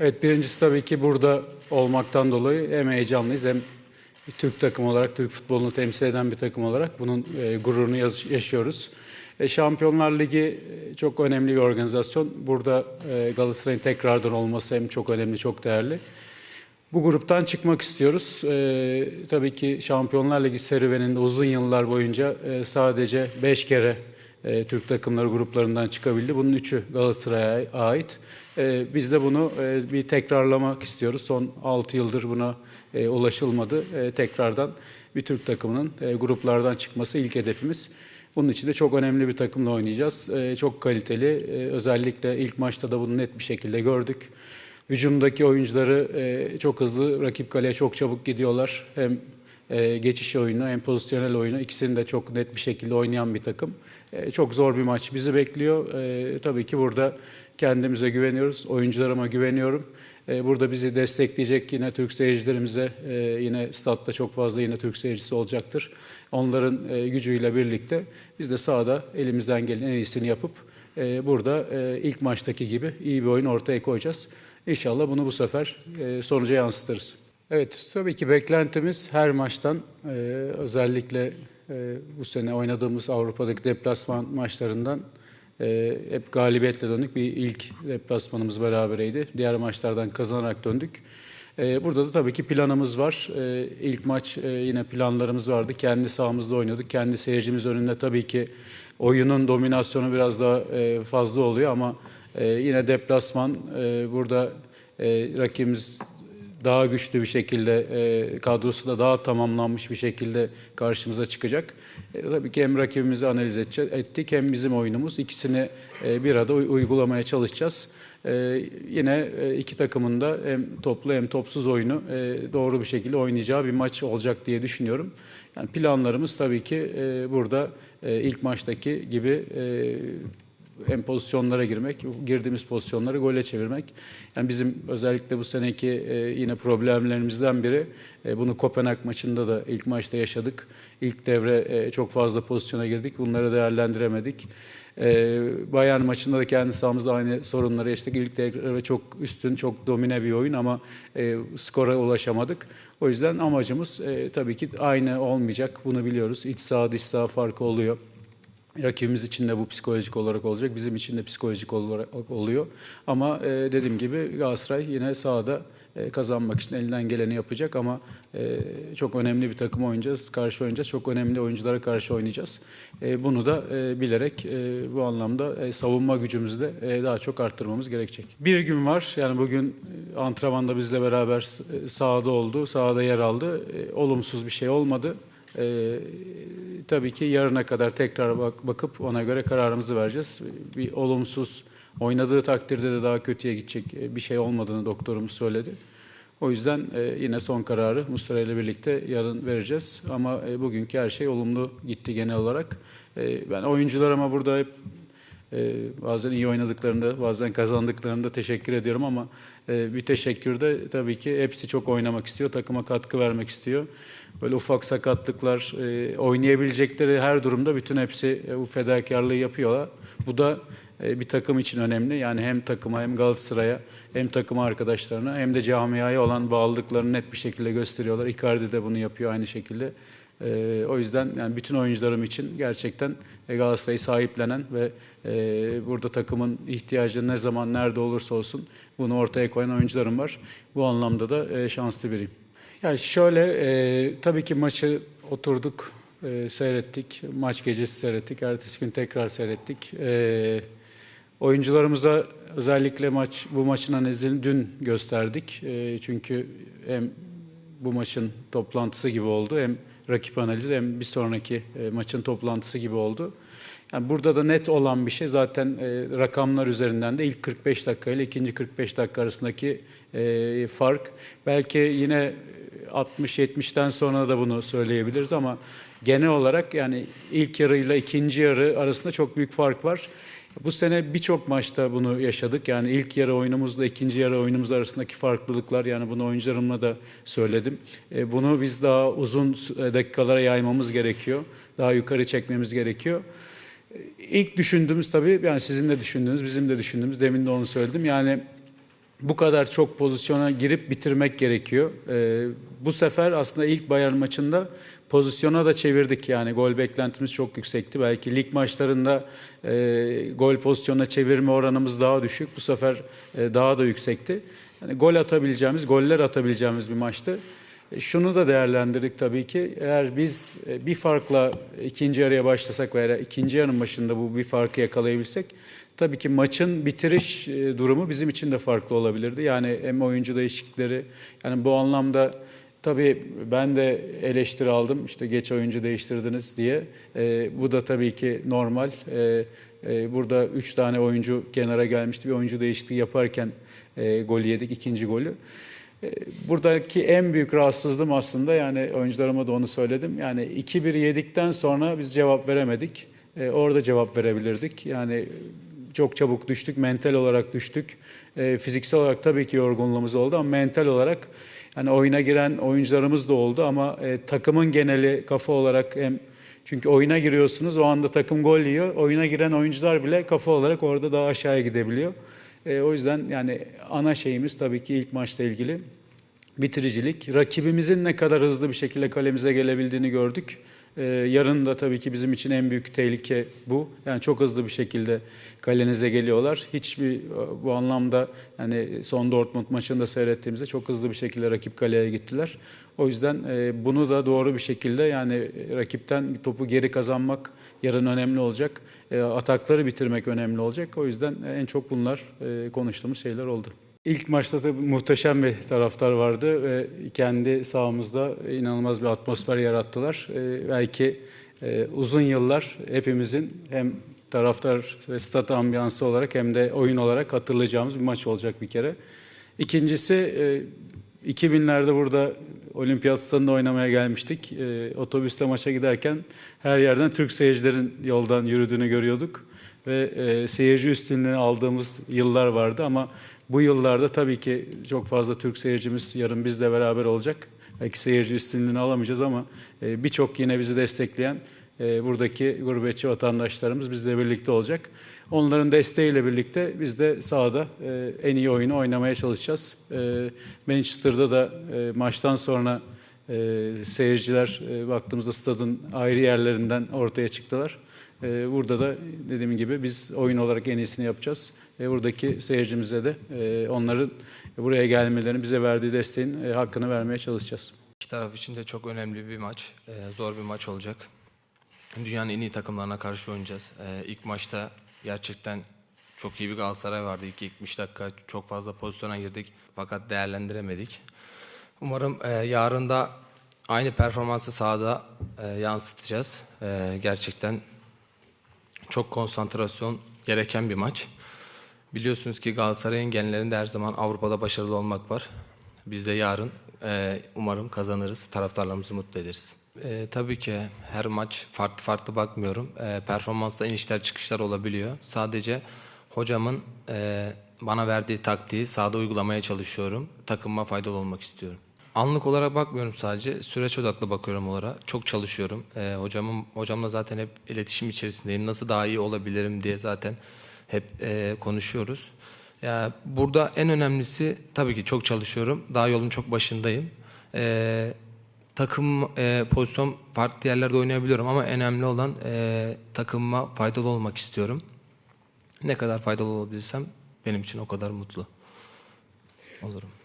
Evet birincisi tabii ki burada olmaktan dolayı hem heyecanlıyız hem Türk takım olarak, Türk futbolunu temsil eden bir takım olarak bunun e, gururunu yaşıyoruz. E, Şampiyonlar Ligi e, çok önemli bir organizasyon. Burada e, Galatasaray'ın tekrardan olması hem çok önemli, çok değerli. Bu gruptan çıkmak istiyoruz. Ee, tabii ki Şampiyonlar Ligi serüveninde uzun yıllar boyunca e, sadece 5 kere e, Türk takımları gruplarından çıkabildi. Bunun 3'ü Galatasaray'a ait. E, biz de bunu e, bir tekrarlamak istiyoruz. Son 6 yıldır buna e, ulaşılmadı. E, tekrardan bir Türk takımının e, gruplardan çıkması ilk hedefimiz. Bunun için de çok önemli bir takımla oynayacağız. E, çok kaliteli. E, özellikle ilk maçta da bunu net bir şekilde gördük. Hücumdaki oyuncuları e, çok hızlı, rakip kaleye çok çabuk gidiyorlar. Hem e, geçiş oyunu hem pozisyonel oyunu ikisini de çok net bir şekilde oynayan bir takım. E, çok zor bir maç bizi bekliyor. E, tabii ki burada kendimize güveniyoruz, oyuncularıma güveniyorum. Burada bizi destekleyecek yine Türk seyircilerimize, e, yine statta çok fazla yine Türk seyircisi olacaktır. Onların e, gücüyle birlikte biz de sahada elimizden gelen en iyisini yapıp e, burada ilk maçtaki gibi iyi bir oyun ortaya koyacağız. İnşallah bunu bu sefer sonuca yansıtırız. Evet, tabii ki beklentimiz her maçtan e, özellikle e, bu sene oynadığımız Avrupa'daki deplasman maçlarından e, hep galibiyetle döndük. Bir ilk deplasmanımız berabereydi. Diğer maçlardan kazanarak döndük. E, burada da tabii ki planımız var. E, ilk maç e, yine planlarımız vardı. Kendi sahamızda oynuyorduk. Kendi seyircimiz önünde tabii ki oyunun dominasyonu biraz daha e, fazla oluyor ama e, yine deplasman e, burada e, rakibimiz daha güçlü bir şekilde e, kadrosu da daha tamamlanmış bir şekilde karşımıza çıkacak. E, tabii ki hem rakibimizi analiz edeceğiz, ettik hem bizim oyunumuz ikisini e, bir arada uy- uygulamaya çalışacağız. E, yine e, iki takımın da hem toplu hem topsuz oyunu e, doğru bir şekilde oynayacağı bir maç olacak diye düşünüyorum. Yani planlarımız tabii ki e, burada e, ilk maçtaki gibi e, hem pozisyonlara girmek, girdiğimiz pozisyonları gole çevirmek. Yani bizim özellikle bu seneki e, yine problemlerimizden biri e, bunu Kopenhag maçında da ilk maçta yaşadık. İlk devre e, çok fazla pozisyona girdik. Bunları değerlendiremedik. E, Bayern maçında da kendi sahamızda aynı sorunları yaşadık. İlk devre çok üstün, çok domine bir oyun ama e, skora ulaşamadık. O yüzden amacımız e, tabii ki aynı olmayacak. Bunu biliyoruz. İç saha dış saha farkı oluyor. Rakibimiz için de bu psikolojik olarak olacak. Bizim için de psikolojik olarak oluyor. Ama e, dediğim gibi Galatasaray yine sahada e, kazanmak için elinden geleni yapacak ama e, çok önemli bir takım oynayacağız, karşı oynayacağız. Çok önemli oyunculara karşı oynayacağız. E, bunu da e, bilerek e, bu anlamda e, savunma gücümüzü de e, daha çok arttırmamız gerekecek. Bir gün var. Yani bugün e, antrenmanda bizle beraber e, sahada oldu, sahada yer aldı. E, olumsuz bir şey olmadı. Ee, tabii ki yarına kadar tekrar bak, bakıp ona göre kararımızı vereceğiz. Bir olumsuz oynadığı takdirde de daha kötüye gidecek e, bir şey olmadığını doktorumuz söyledi. O yüzden e, yine son kararı Mustafa ile birlikte yarın vereceğiz. Ama e, bugünkü her şey olumlu gitti genel olarak. E, ben oyuncularıma burada hep ee, bazen iyi oynadıklarında, bazen kazandıklarında teşekkür ediyorum ama e, bir teşekkür de tabii ki hepsi çok oynamak istiyor, takıma katkı vermek istiyor. Böyle ufak sakatlıklar, e, oynayabilecekleri her durumda bütün hepsi e, bu fedakarlığı yapıyorlar. Bu da e, bir takım için önemli. Yani hem takıma hem Galatasaray'a hem takım arkadaşlarına hem de camiaya olan bağlılıklarını net bir şekilde gösteriyorlar. Icardi de bunu yapıyor aynı şekilde. Ee, o yüzden yani bütün oyuncularım için gerçekten e, Galatasaray'ı sahiplenen ve e, burada takımın ihtiyacı ne zaman nerede olursa olsun bunu ortaya koyan oyuncularım var. Bu anlamda da e, şanslı biriyim. Yani şöyle e, tabii ki maçı oturduk, e, seyrettik. Maç gecesi seyrettik. Ertesi gün tekrar seyrettik. E, oyuncularımıza özellikle maç bu maçın analizini dün gösterdik. E, çünkü hem bu maçın toplantısı gibi oldu hem rakip analizi hem bir sonraki e, maçın toplantısı gibi oldu. Yani burada da net olan bir şey zaten e, rakamlar üzerinden de ilk 45 dakika ile ikinci 45 dakika arasındaki e, fark. Belki yine 60-70'ten sonra da bunu söyleyebiliriz ama genel olarak yani ilk yarı ile ikinci yarı arasında çok büyük fark var. Bu sene birçok maçta bunu yaşadık. Yani ilk yarı oyunumuzla ikinci yarı oyunumuz arasındaki farklılıklar yani bunu oyuncularımla da söyledim. E, Bunu biz daha uzun dakikalara yaymamız gerekiyor. Daha yukarı çekmemiz gerekiyor. İlk düşündüğümüz tabii yani sizin de düşündüğünüz, bizim de düşündüğümüz demin de onu söyledim. Yani bu kadar çok pozisyona girip bitirmek gerekiyor. Ee, bu sefer aslında ilk Bayern maçında pozisyona da çevirdik yani gol beklentimiz çok yüksekti. Belki lig maçlarında e, gol pozisyonuna çevirme oranımız daha düşük. Bu sefer e, daha da yüksekti. Yani gol atabileceğimiz, goller atabileceğimiz bir maçtı. Şunu da değerlendirdik tabii ki. Eğer biz e, bir farkla ikinci yarıya başlasak veya ikinci yarının başında bu bir farkı yakalayabilsek tabii ki maçın bitiriş e, durumu bizim için de farklı olabilirdi. Yani hem oyuncu değişiklikleri yani bu anlamda tabii ben de eleştiri aldım. İşte geç oyuncu değiştirdiniz diye. E, bu da tabii ki normal. E, e, burada üç tane oyuncu kenara gelmişti. Bir oyuncu değişikliği yaparken e, golü yedik, ikinci golü. Buradaki en büyük rahatsızlığım aslında yani oyuncularıma da onu söyledim. Yani 2-1 yedikten sonra biz cevap veremedik. E, orada cevap verebilirdik. Yani çok çabuk düştük, mental olarak düştük. E, fiziksel olarak tabii ki yorgunluğumuz oldu ama mental olarak yani oyuna giren oyuncularımız da oldu ama e, takımın geneli kafa olarak hem çünkü oyuna giriyorsunuz o anda takım gol yiyor. Oyuna giren oyuncular bile kafa olarak orada daha aşağıya gidebiliyor. E, o yüzden yani ana şeyimiz tabii ki ilk maçla ilgili bitiricilik. Rakibimizin ne kadar hızlı bir şekilde kalemize gelebildiğini gördük. Ee, yarın da tabii ki bizim için en büyük tehlike bu. Yani çok hızlı bir şekilde kalenize geliyorlar. Hiçbir bu anlamda yani son Dortmund maçında seyrettiğimizde çok hızlı bir şekilde rakip kaleye gittiler. O yüzden e, bunu da doğru bir şekilde yani rakipten topu geri kazanmak yarın önemli olacak. E, atakları bitirmek önemli olacak. O yüzden en çok bunlar e, konuştuğumuz şeyler oldu. İlk maçta da muhteşem bir taraftar vardı ve kendi sahamızda inanılmaz bir atmosfer yarattılar. Ee, belki e, uzun yıllar hepimizin hem taraftar ve stat ambiyansı olarak hem de oyun olarak hatırlayacağımız bir maç olacak bir kere. İkincisi e, 2000'lerde burada olimpiyat stadında oynamaya gelmiştik. E, otobüste maça giderken her yerden Türk seyircilerin yoldan yürüdüğünü görüyorduk ve e, seyirci üstünlüğünü aldığımız yıllar vardı ama bu yıllarda tabii ki çok fazla Türk seyircimiz yarın bizle beraber olacak. Belki seyirci üstünlüğünü alamayacağız ama e, birçok yine bizi destekleyen e, buradaki gurbetçi vatandaşlarımız bizle birlikte olacak. Onların desteğiyle birlikte biz de sahada e, en iyi oyunu oynamaya çalışacağız. Manchester'da da maçtan sonra seyirciler baktığımızda stadın ayrı yerlerinden ortaya çıktılar. Burada da dediğim gibi biz oyun olarak en iyisini yapacağız. E, buradaki seyircimize de e, onların buraya gelmelerini bize verdiği desteğin e, hakkını vermeye çalışacağız. İki taraf için de çok önemli bir maç. Ee, zor bir maç olacak. Dünyanın en iyi takımlarına karşı oynayacağız. Ee, ilk maçta gerçekten çok iyi bir Galatasaray vardı. İlk 70 dakika çok fazla pozisyona girdik fakat değerlendiremedik. Umarım e, yarın da aynı performansı sahada e, yansıtacağız. E, gerçekten çok konsantrasyon gereken bir maç. Biliyorsunuz ki Galatasaray'ın genlerinde her zaman Avrupa'da başarılı olmak var. Biz de yarın e, umarım kazanırız, taraftarlarımızı mutlu ederiz. E, tabii ki her maç farklı farklı bakmıyorum. E, performansta inişler çıkışlar olabiliyor. Sadece hocamın e, bana verdiği taktiği sahada uygulamaya çalışıyorum. Takımıma faydalı olmak istiyorum. Anlık olarak bakmıyorum sadece. Süreç odaklı bakıyorum olarak. Çok çalışıyorum. Ee, hocamın hocamla zaten hep iletişim içerisindeyim. Nasıl daha iyi olabilirim diye zaten hep e, konuşuyoruz. Ya burada en önemlisi tabii ki çok çalışıyorum. Daha yolun çok başındayım. Ee, takım e, pozisyon farklı yerlerde oynayabiliyorum ama önemli olan e, takımıma faydalı olmak istiyorum. Ne kadar faydalı olabilirsem benim için o kadar mutlu olurum.